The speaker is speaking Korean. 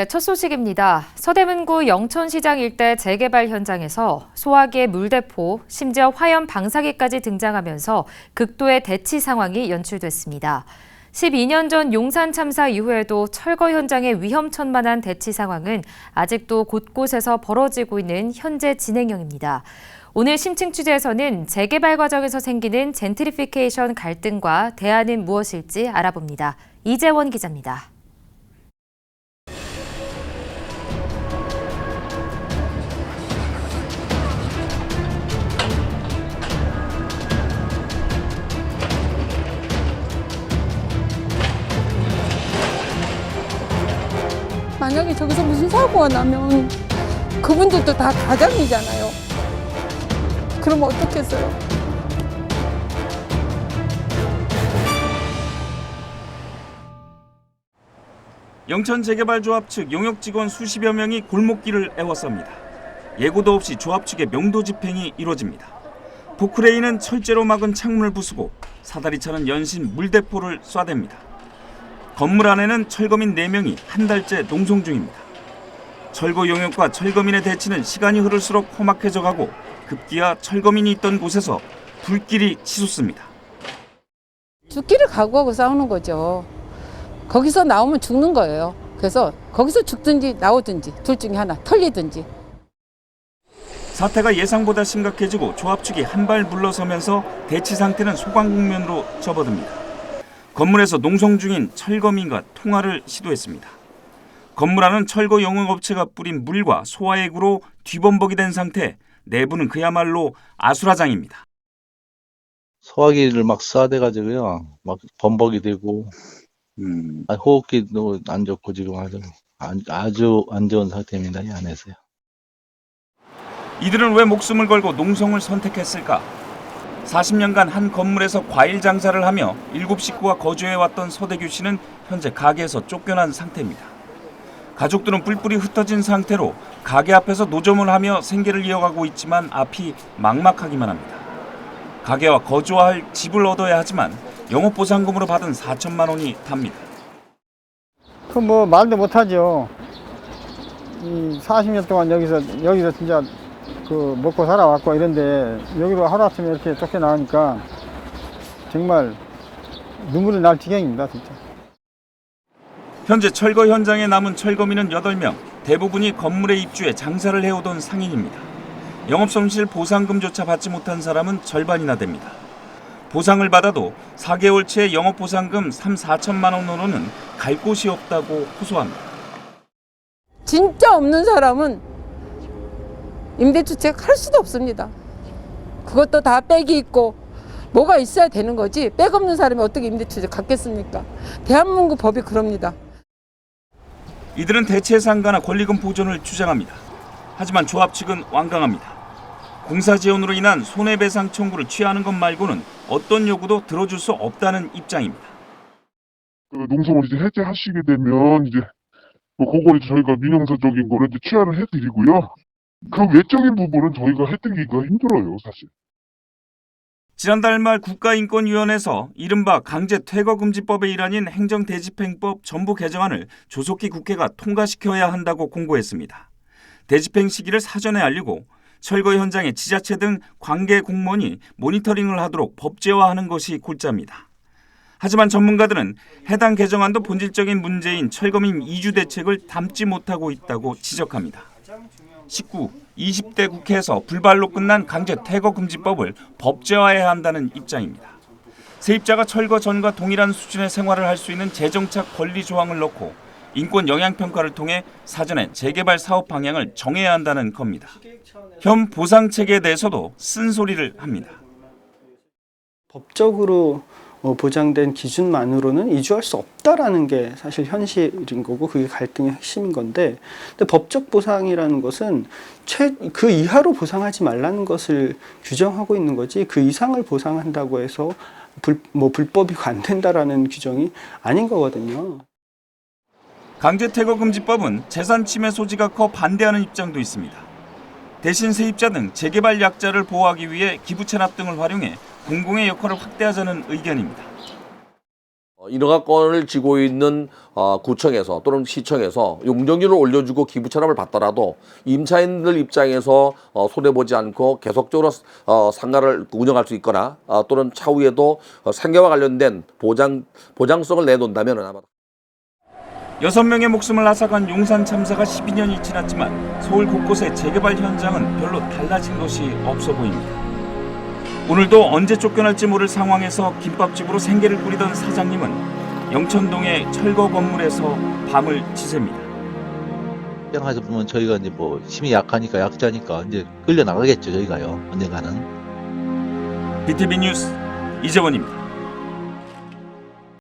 네, 첫 소식입니다. 서대문구 영천시장 일대 재개발 현장에서 소화기의 물대포, 심지어 화염 방사기까지 등장하면서 극도의 대치 상황이 연출됐습니다. 12년 전 용산 참사 이후에도 철거 현장의 위험천만한 대치 상황은 아직도 곳곳에서 벌어지고 있는 현재 진행형입니다. 오늘 심층 취재에서는 재개발 과정에서 생기는 젠트리피케이션 갈등과 대안은 무엇일지 알아봅니다. 이재원 기자입니다. 만약에 저기서 무슨 사고가 나면 그분들도 다 가장이잖아요. 그럼 어떻겠어요? 영천 재개발 조합 측 용역 직원 수십여 명이 골목길을 애워쌉니다. 예고도 없이 조합 측의 명도 집행이 이루어집니다. 포크레인은 철제로 막은 창문을 부수고 사다리차는 연신 물대포를 쏴댑니다. 건물 안에는 철거민 4명이 한 달째 농성 중입니다. 철거 용역과 철거민의 대치는 시간이 흐를수록 험악해져 가고 급기야 철거민이 있던 곳에서 불길이 치솟습니다. 죽기를 각오하고 싸우는 거죠. 거기서 나오면 죽는 거예요. 그래서 거기서 죽든지 나오든지 둘 중에 하나 털리든지. 사태가 예상보다 심각해지고 조합 측이 한 발 물러서면서 대치 상태는 소강 국면으로 접어듭니다. 건물에서 농성 중인 철거민과 통화를 시도했습니다. 건물 안은 철거 영업업체가 뿌린 물과 소화액으로 뒤범벅이 된 상태, 내부는 그야말로 아수라장입니다. 소화기를 막 쏴대가지고요. 막 범벅이 되고, 음, 아, 호흡기도 안 좋고 지금 아주, 안- 아주 안 좋은 상태입니다. 이 안에서요. 이들은 왜 목숨을 걸고 농성을 선택했을까? 40년간 한 건물에서 과일 장사를 하며 일곱 식구와 거주해왔던 서대규 씨는 현재 가게에서 쫓겨난 상태입니다. 가족들은 뿔뿔이 흩어진 상태로 가게 앞에서 노점을 하며 생계를 이어가고 있지만 앞이 막막하기만 합니다. 가게와 거주할 집을 얻어야 하지만 영업 보상금으로 받은 4천만 원이 답니다. 그뭐 말도 못하죠. 이 40년 동안 여기서 여기서 진짜 그 먹고 살아왔고 이런데 여기로 하루아침에 이렇게 쫓겨나오니까 정말 눈물이 날 지경입니다, 진짜. 현재 철거 현장에 남은 철거민은 8명, 대부분이 건물에 입주해 장사를 해오던 상인입니다. 영업손실 보상금조차 받지 못한 사람은 절반이나 됩니다. 보상을 받아도 4개월치의 영업보상금 3, 4천만 원으로는 갈 곳이 없다고 호소합니다. 진짜 없는 사람은 임대주택 할 수도 없습니다. 그것도 다 빽이 있고 뭐가 있어야 되는 거지. 빽 없는 사람이 어떻게 임대주택 갖겠습니까? 대한민국 법이 그럽니다. 이들은 대체 상가나 권리금 보존을 주장합니다. 하지만 조합 측은 완강합니다. 공사 지원으로 인한 손해배상 청구를 취하는 것 말고는 어떤 요구도 들어줄 수 없다는 입장입니다. 그 농성을 이제 해제하시게 되면 이제 뭐 그걸 저희가 민영사적인 거를 이제 취하를 해드리고요. 그 외적인 부분은 저희가 해드리기가 힘들어요, 사실. 지난달 말 국가인권위원회에서 이른바 강제 퇴거 금지법의 일환인 행정대집행법 전부 개정안을 조속히 국회가 통과시켜야 한다고 공고했습니다. 대집행 시기를 사전에 알리고 철거 현장의 지자체 등 관계 공무원이 모니터링을 하도록 법제화하는 것이 골자입니다. 하지만 전문가들은 해당 개정안도 본질적인 문제인 철거민 이주 대책을 담지 못하고 있다고 지적합니다. 19, 20대 국회에서 불발로 끝난 강제 퇴거 금지법을 법제화해야 한다는 입장입니다. 세입자가 철거 전과 동일한 수준의 생활을 할 수 있는 재정착 권리 조항을 넣고 인권 영향 평가를 통해 사전에 재개발 사업 방향을 정해야 한다는 겁니다. 현 보상 체계에 대해서도 쓴소리를 합니다. 법적으로 어, 보장된 기준만으로는 이주할 수 없다라는 게 사실 현실인 거고 그게 갈등의 핵심인 건데 근데 법적 보상이라는 것은 최, 그 이하로 보상하지 말라는 것을 규정하고 있는 거지 그 이상을 보상한다고 해서 불, 뭐 불법이 안 된다라는 규정이 아닌 거거든요. 강제 퇴거 금지법은 재산 침해 소지가 커 반대하는 입장도 있습니다. 대신 세입자 등 재개발 약자를 보호하기 위해 기부 체납 등을 활용해 공공의 역할을 확대하자는 의견입니다. 어, 인허가권을 쥐고 있는 어, 구청에서 또는 시청에서 용적률을 올려주고 기부 체납을 받더라도 임차인들 입장에서 어, 손해 보지 않고 계속적으로 어, 상가를 운영할 수 있거나 어, 또는 차후에도 어, 상가와 관련된 보장 보장성을 내놓는다면 아마 여섯 명의 목숨을 앗아간 용산 참사가 12년이 지났지만 서울 곳곳의 재개발 현장은 별로 달라진 것이 없어 보입니다. 오늘도 언제 쫓겨날지 모를 상황에서 김밥집으로 생계를 꾸리던 사장님은 영천동의 철거 건물에서 밤을 지새입니다. 입장에서 보면 저희가 이제 뭐 힘이 약하니까 약자니까 이제 끌려 나가겠죠 저희가요 언젠가는. BTV 뉴스 이재원입니다.